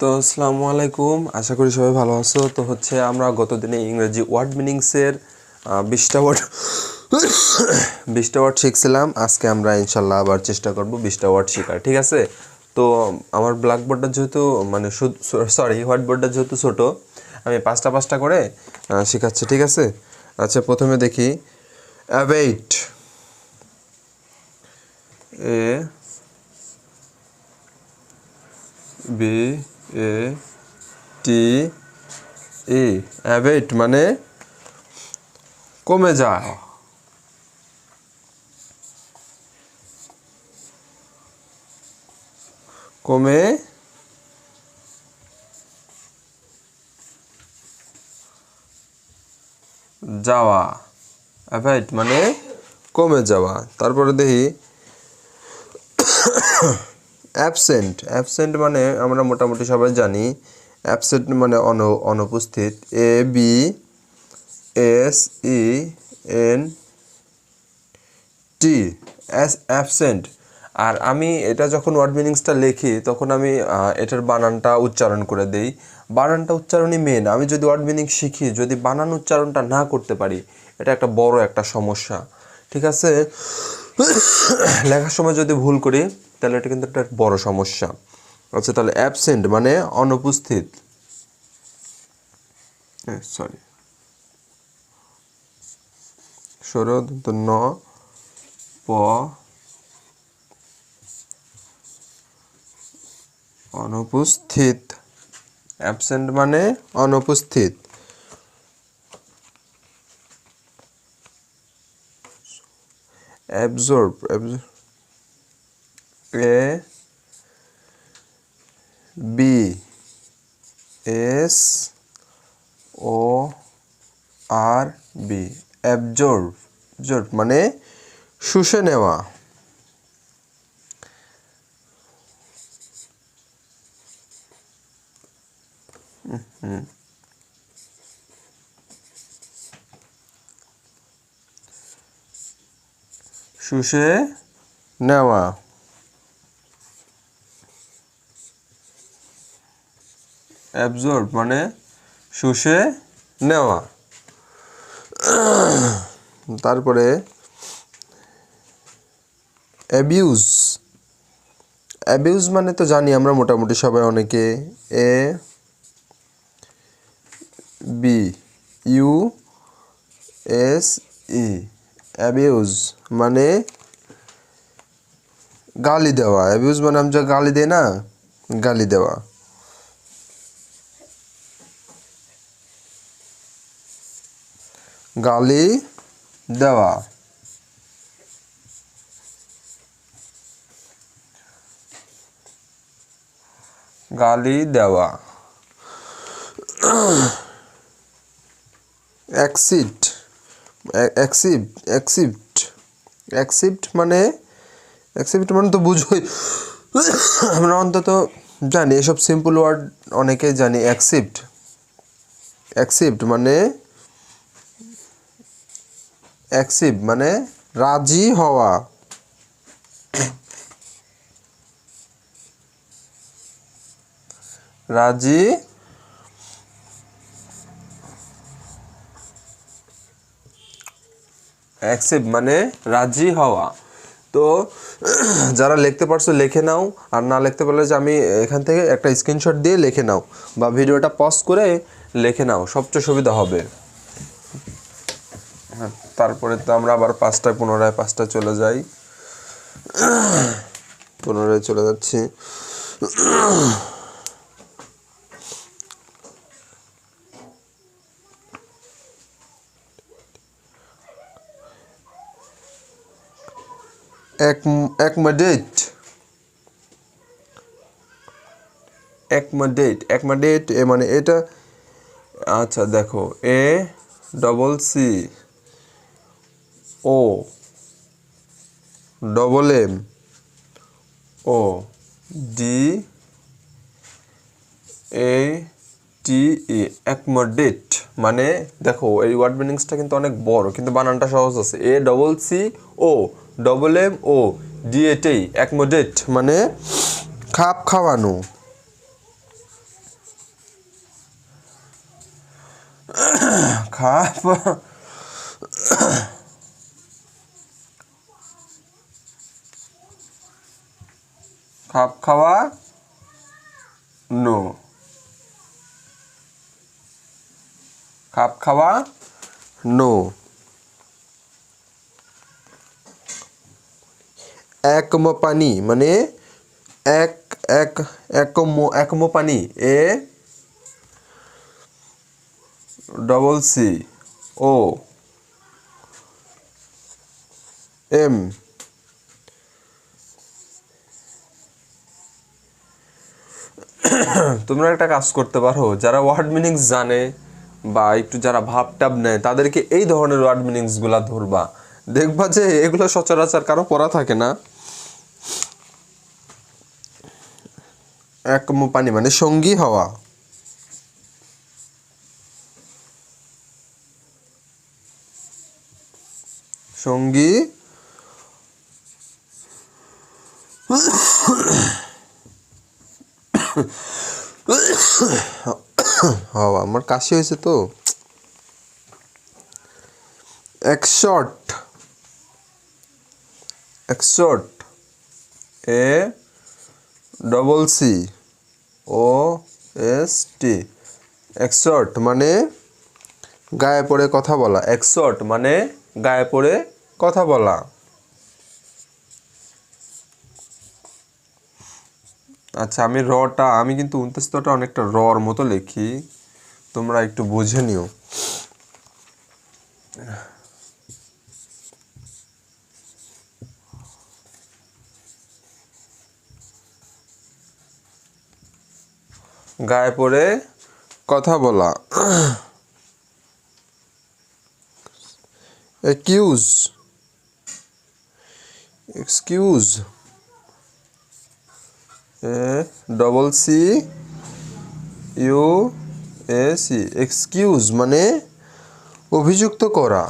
তো আসসালামু আলাইকুম। আশা করি সবাই ভালো আছো। তো হচ্ছে আমরা গত দিনে ইংরেজি ওয়ার্ড মিনিংসের বিশটা ওয়ার্ড বিশটা ওয়ার্ড শিখছিলাম। আজকে আমরা ইনশাল্লাহ আবার চেষ্টা করব বিশটা ওয়ার্ড শেখার, ঠিক আছে? তো আমার ব্ল্যাকবোর্ডটা যেহেতু মানে সরি হোয়াইট বোর্ডটা যেহেতু ছোটো, আমি পাঁচটা পাঁচটা করে শেখাচ্ছি, ঠিক আছে? আচ্ছা প্রথমে দেখি। অ্যাভেইট A B A T E await মানে কমে যায়। কমে যাওয়া। অ্যাভেট মানে কমে যাওয়া। তারপরে দেখি অ্যাবসেন্ট অ্যাবসেন্ট মানে আমরা মোটামুটি সবাই জানি। অ্যাবসেন্ট মানে অন, অনুপস্থিত। A B S E N T as absent আর আমি এটা যখন ওয়ার্ড মিনিংসটা লিখি, তখন আমি এটার বানানটা উচ্চারণ করে দেই। বানানটা উচ্চারণই মেন আমি যদি ওয়ার্ড মিনিং শিখি, যদি বানান উচ্চারণটা না করতে পারি, এটা একটা বড় একটা সমস্যা। ঠিক আছে? লেখার সময় যদি ভুল করি তাহলে এটা কিন্তু একটা বড় সমস্যা। আচ্ছা তাহলে অ্যাবসেন্ট মানে অনুপস্থিত। সরি সরদ ন, প, অনুপস্থিত। অ্যাবসেন্ট মানে অনুপস্থিত। Absorb A B S O R B absorb absorb মানে শুষে নেওয়া। শুষে নেওয়া। অ্যাবজর্ব মানে শুষে নেওয়া। তারপরে অ্যাবিউজ অ্যাবিউজ মানে তো জানি আমরা মোটামুটি সবাই অনেকে। A B U S E abuse মানে গালি দেওয়া। অ্যাবিউজ মানে আমি যা গালি দেই না, গালি দেওয়া। গালি দেওয়া। গালি দেওয়া। অ্যাক্সিট অ্যাক্সিপ্ট অ্যাক্সিপ্ট অ্যাক্সিপ্ট মানে অ্যাক্সিপ্ট মানে তো বুঝোই। আমরা অন্তত জানি, এসব সিম্পল ওয়ার্ড অনেকেই জানি অ্যাকসিপ্ট অ্যাকসিপ্ট মানে অ্যাকসিপ্ট মানে রাজি হওয়া। রাজি অ্যাকসেপ্ট মানে রাজি হওয়া। তো যারা লিখতে পারছ, লিখে নাও। আর না লিখতে পারলে যে আমি এখান থেকে একটা স্ক্রিনশট দিয়ে লিখে নাও। বা ভিডিওটা পজ করে লিখে নাও, সবচেয়ে সুবিধা হবে। তারপরে তো আমরা আবার পাঁচটায় পুনরায় পাঁচটা চলে যাই। পুনরায় চলে যাচ্ছি। অ্যাকমোডেট অ্যাকমোডেট অ্যাকমোডেট এ মানে এটা আচ্ছা দেখো, A double C O. Double M O. D A T E accommodate মানে দেখো, এই ওয়ার্ড মিনিংসটা কিন্তু অনেক বড়, কিন্তু বানানটা সহজ আছে। A double C O double M O D এটেই accommodate মানে খাপ খাওয়ানো। খাপ খাপ খাওয়া নো। খাপ খাওয়া নো। একম পানি মানে এক এক, একম একম পানি A double C O M তোমরা একটা কাজ করতে পারো, যারা ওয়ার্ড মিনিংস জানে বা একটু যারা ভাব টাব নেয়, তাদেরকে এই ধরনের ওয়ার্ড মিনিংসগুলা ধরবা। দেখবা যে এগুলো সচরাচর কারও পড়া থাকে না। একম পানি মানে সঙ্গী হওয়া। সঙ্গী হওয়া আমার কাশি হয়েছে তো। Accost accost A double C O S T accost মানে গায়ে পড়ে কথা বলা। একশট মানে গায়ে পড়ে কথা বলা। আচ্ছা আমি রটা, আমি কিন্তু উনত্রিশটা অনেকটা রর মতো লিখি। তোমরা একটু বুঝে নিও। গায়ে পড়ে কথা বলা। Accuse. A double C U A C accuse মানে অভিযুক্ত করা।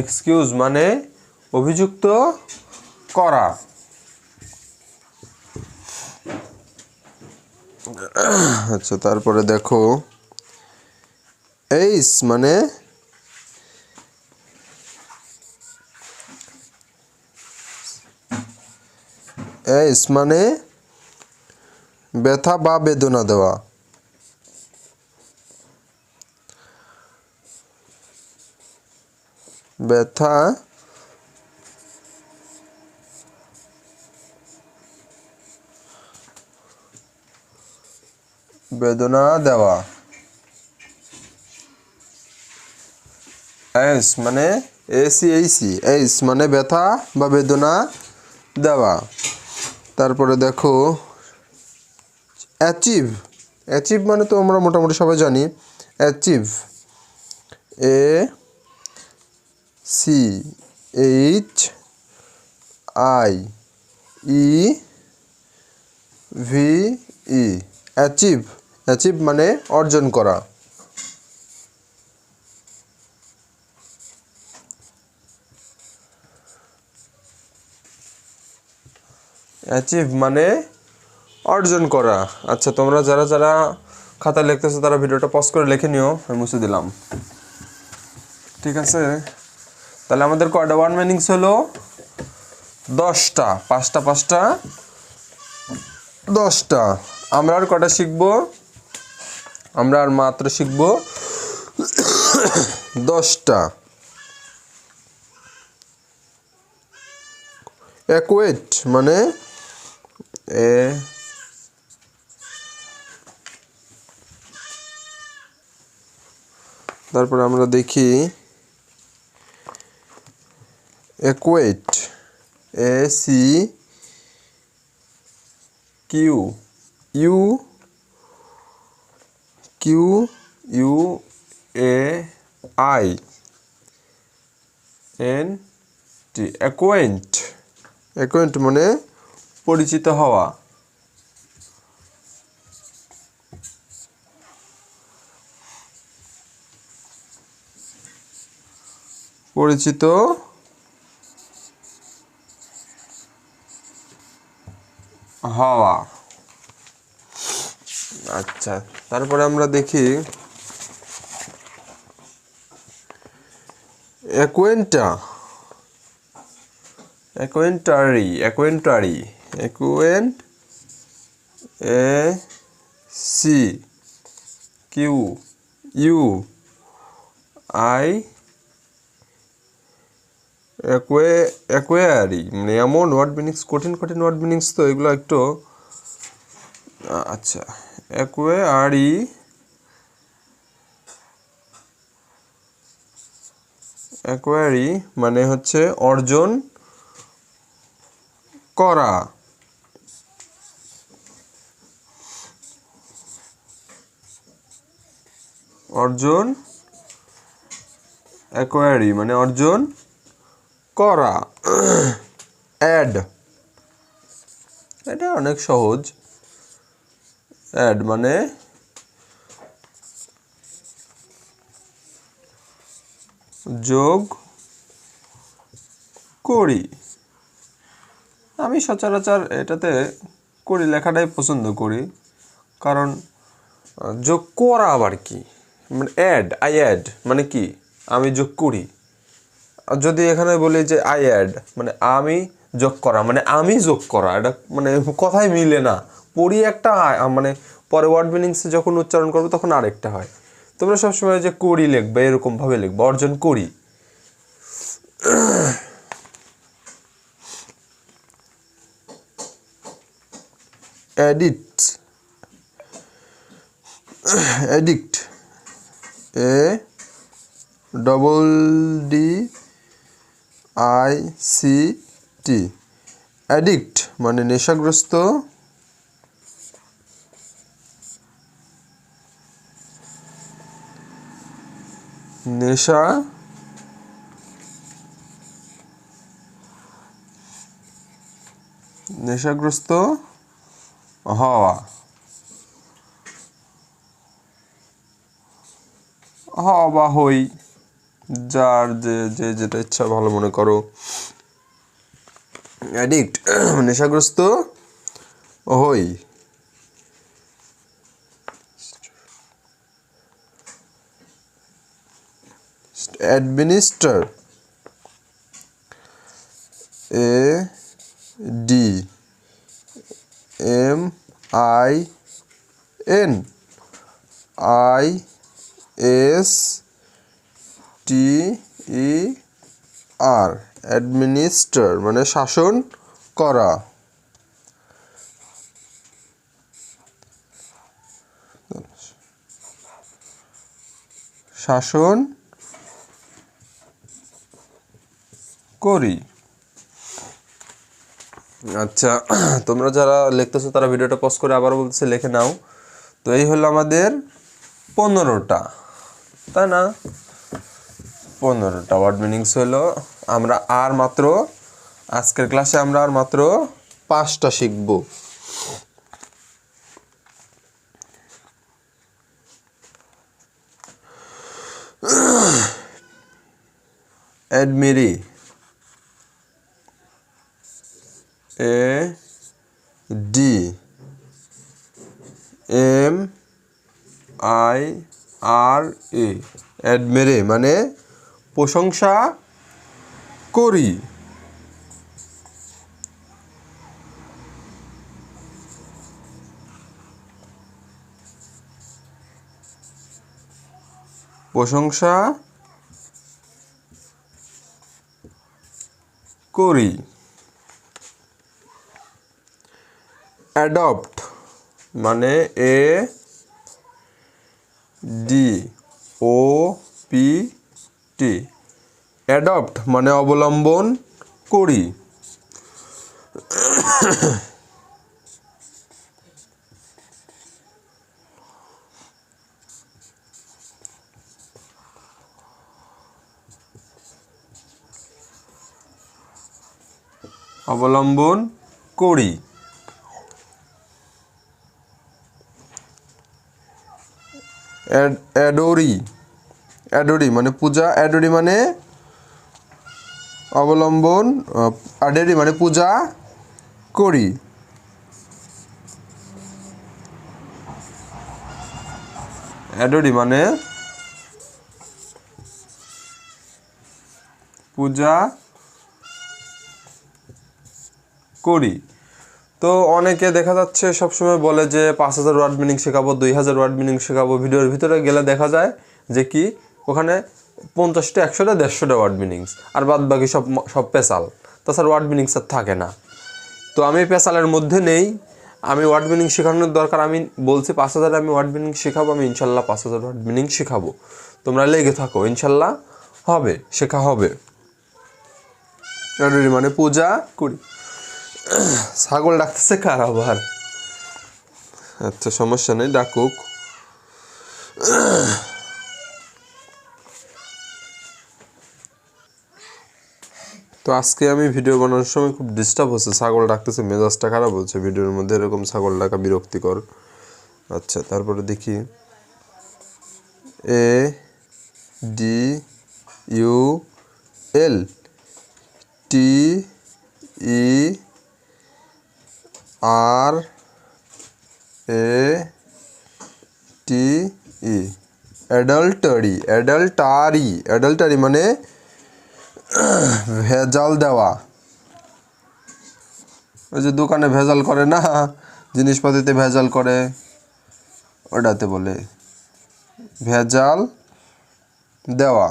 এক্সকিউজ মানে অভিযুক্ত করা। আচ্ছা তারপরে দেখো। এইস মানে? এইস মানে ব্যথা বা বেদনা দেওয়া। ব্যথা বেদনা দেওয়া। এস মানে এসি এইসি এইস মানে ব্যথা বা বেদনা দেওয়া। তারপরে দেখো, অ্যাচিভ। অ্যাচিভ মানে তো আমরা মোটামুটি সবাই জানি। Achieve. A C H I E V E, achieve. Achieve মানে অর্জন করা। অ্যাচিভ মানে অর্জন করা। আচ্ছা তোমরা যারা যারা খাতা লিখতেছো, তারা ভিডিওটা পজ করে লিখে নিও, আমি মুছে দিলাম। ঠিক আছে? তাহলে আমাদের কয়টা ওয়ান মিনিংস হলো দশটা। পাঁচটা পাঁচটা, দশটা। আমরা আর কটা শিখব? আমরা আর মাত্র শিখব দশটা। অ্যাকুয়েট মানে এ তারপরে আমরা দেখি acquaint A, C, Q, U Q U A I N T acquaint acquaint মানে পরিচিত হওয়া। পরিচিত হওয়া। আচ্ছা তারপরে আমরা দেখি। অ্যাকোয়েন্টা অ্যাকোয়েন্টারি অ্যাকোয়েন্টারি acquaint A C, Q, U, I অ্যাকোয়ে acquire মানে এমন ওয়ার্ড মিনিংস কঠিন কঠিন ওয়ার্ড মিনিংস তো এগুলো একটু আচ্ছা। অ্যাকোয়ারি অ্যাকোয়ারি মানে হচ্ছে অর্জন করা। অর্জন অ্যাকোয়ারি মানে অর্জন করা। অ্যাড এটা অনেক সহজ। অ্যাড মানে যোগ করি। আমি সচরাচর এটাতে করি, লেখাটাই পছন্দ করি। কারণ যোগ করা আবার কি? মানে অ্যাড আই অ্যাড মানে কি? আমি যোগ করি। যদি এখানে বলি যে আই অ্যাড মানে আমি যোগ করা মানে আমি যোগ করা, এটা মানে কথাই মিলে না। পড়ি একটা আ- মানে পরে ওয়ার্ড মিনিংসে যখন উচ্চারণ করব তখন আরেকটা হয়। তোমরা সবসময় যে করি লিখবে, এরকমভাবে লিখবে, অর্জন করি। Addict addict A double D I C T addict মানে নেশাগ্রস্ত নেশা? নেশাগ্রস্ত? হওয়া। হওয়া বা হই, যার যে যে যেটা ইচ্ছা, ভালো মনে করো। অ্যাডিক্ট নেশাগ্রস্ত, হই। Administer A D M I N I S T E R administer মানে শাসন করা। শাসন করি। আচ্ছা তোমরা যারা লিখতেছো তারা ভিডিওটা পজ করে আবার বলতেছে, লিখে নাও। তো এই হলো আমাদের পনেরোটা। তাই না? পনেরোটা ওয়ার্ড মিনিংস হলো, আমরা আর মাত্র, আজকের ক্লাসে আমরা আর মাত্র পাঁচটা শিখব। Admire A D M I R A admire মানে প্রশংসা করি। প্রশংসা করি। অ্যাডপ্ট মানে A D O P T adopt মানে অবলম্বন করি। অবলম্বন করি। অ্যাডোরি অ্যাডোরি মানে পূজা অ্যাডোরি মানে অবলম্বন আডেরি মানে পূজা করি। অ্যাডরি মানে পূজা করি। তো অনেকে দেখা যাচ্ছে সবসময় বলে যে পাঁচ হাজার ওয়ার্ড মিনিং শেখাবো, দুই হাজার ওয়ার্ড মিনিং শেখাবো। ভিডিওর ভিতরে গেলে দেখা যায় যে কি, ওখানে পঞ্চাশটা, একশোটা, দেড়শোটা ওয়ার্ড মিনিংস আর বাদ বাকি সব সব পেশাল। তাছাড়া ওয়ার্ড মিনিংস আর থাকে না। তো আমি পেশালের মধ্যে নেই। আমি ওয়ার্ড মিনিং শেখানোর দরকার। আমি বলছি পাঁচ হাজার আমি ওয়ার্ড মিনিং শেখাবো, আমি ইনশাল্লাহ পাঁচ হাজার ওয়ার্ড মিনিং শেখাবো। তোমরা লেগে থাকো, ইনশাল্লাহ হবে, শেখা হবে। মানে পূজা করি। ছাগল ডাকতেছে কার আবার? আচ্ছা সমস্যা নেই, ডাকুক। তো আজকে আমি ভিডিও বানানোর সময় খুব ডিস্টার্ব হচ্ছে, ছাগল ডাকতেছে, মেজাজটা খারাপ হচ্ছে, ভিডিওর মধ্যে এরকম ছাগল ডাকা বিরক্তিকর। আচ্ছা তারপরে দেখি। A, D, U, L, T, E R A T E. Adultery adultery adultery মানে ভেজাল দেওয়া। ওই যে দোকানে ভেজাল করে না, জিনিসপাতিতে ভেজাল করে, ওটাতে বলে। ভেজাল দেওয়া।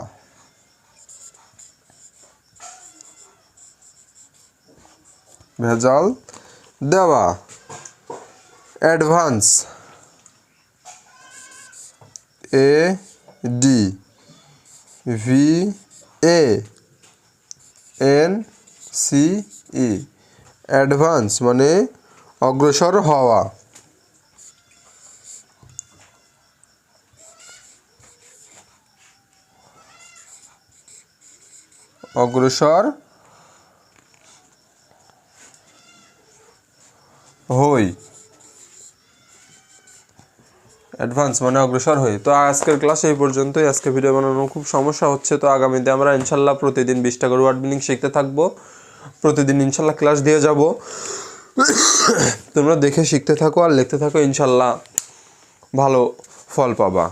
ভেজাল দেওয়া advance A D V A N C E advance মানে অগ্রসর হওয়া অগ্রসর হই। অ্যাডভান্স মানে অগ্রসর হই। তো আজকের ক্লাস এই পর্যন্তই। আজকে ভিডিও বানানো খুব সমস্যা হচ্ছে। তো আগামীতে আমরা ইনশাল্লাহ প্রতিদিন বিশটা করে ওয়ার্ড মিনিং শিখতে থাকব। প্রতিদিন ইনশাল্লাহ ক্লাস দিয়ে যাব। তোমরা দেখে শিখতে থাকো আর লিখতে থাকো, ইনশাল্লাহ ভালো ফল পাবা।